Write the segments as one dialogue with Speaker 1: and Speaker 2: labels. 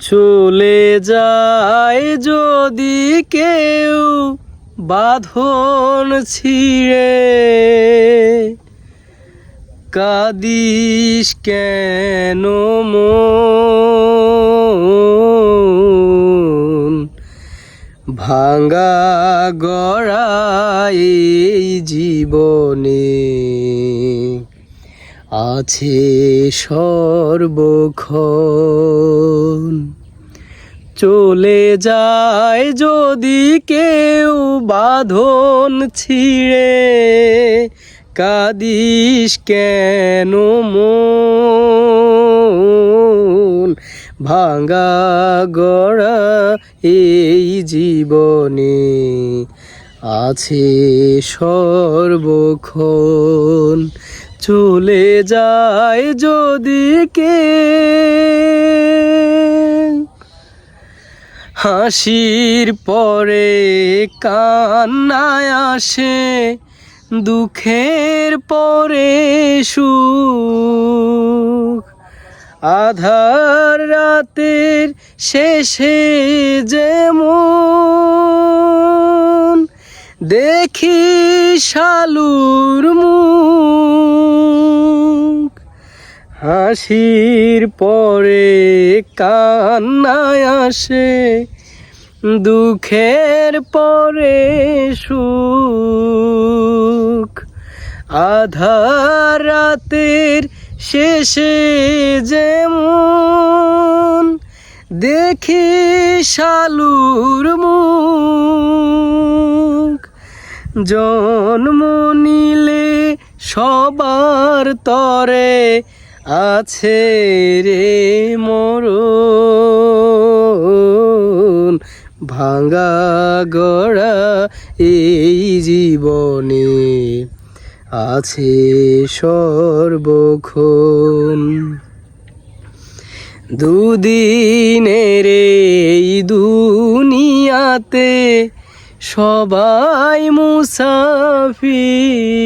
Speaker 1: চলে যায় যদি কেউ বাঁধন ছিঁড়ে। কাদিস কেন মন? ভাঙ্গা গড়াই জীবনে আছে সর্বক্ষণ। চলে যায় যদি কেউ বাঁধন ছিঁড়ে। কাদিস কেন মন? ভাঙ্গা গড়া এই জীবনে আছে সর্বক্ষণ। চলে যায় যদি কে হাসির পরে কান্নায় আসে দুঃখের পরে সুখ। আধার রাতের শেষে যেমন দেখি শালুর মুখ হাসির পরে কান্নায় আসে, দুঃখের পরে সুখ। আধার রাতের শেষে যেমন দেখি শালুর মুখ, জন্ম নিলে সবার তরে আছে রে মরণ ভাঙ্গা গড়া এই জীবনে আছে সর্বক্ষণ। দুদিনের এই দুনিয়াতে সবাই মুসাফির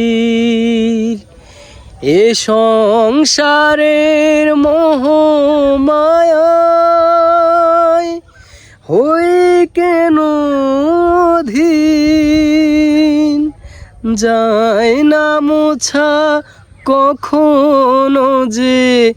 Speaker 1: এ সংসারের মোহমায় হই কেন অধীন? যায় না মোছা কখনো যে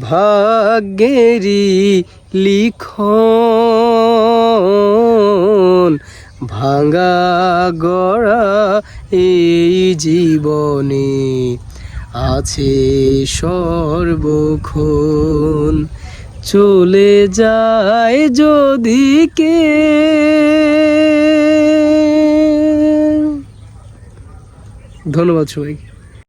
Speaker 1: ভাগ্যেরই লিখন। ভাঙ্গা গড়া এই জীবনে আছে সর্বক্ষণ। চলে যায় যদি কে। ধন্যবাদ সবাইকে।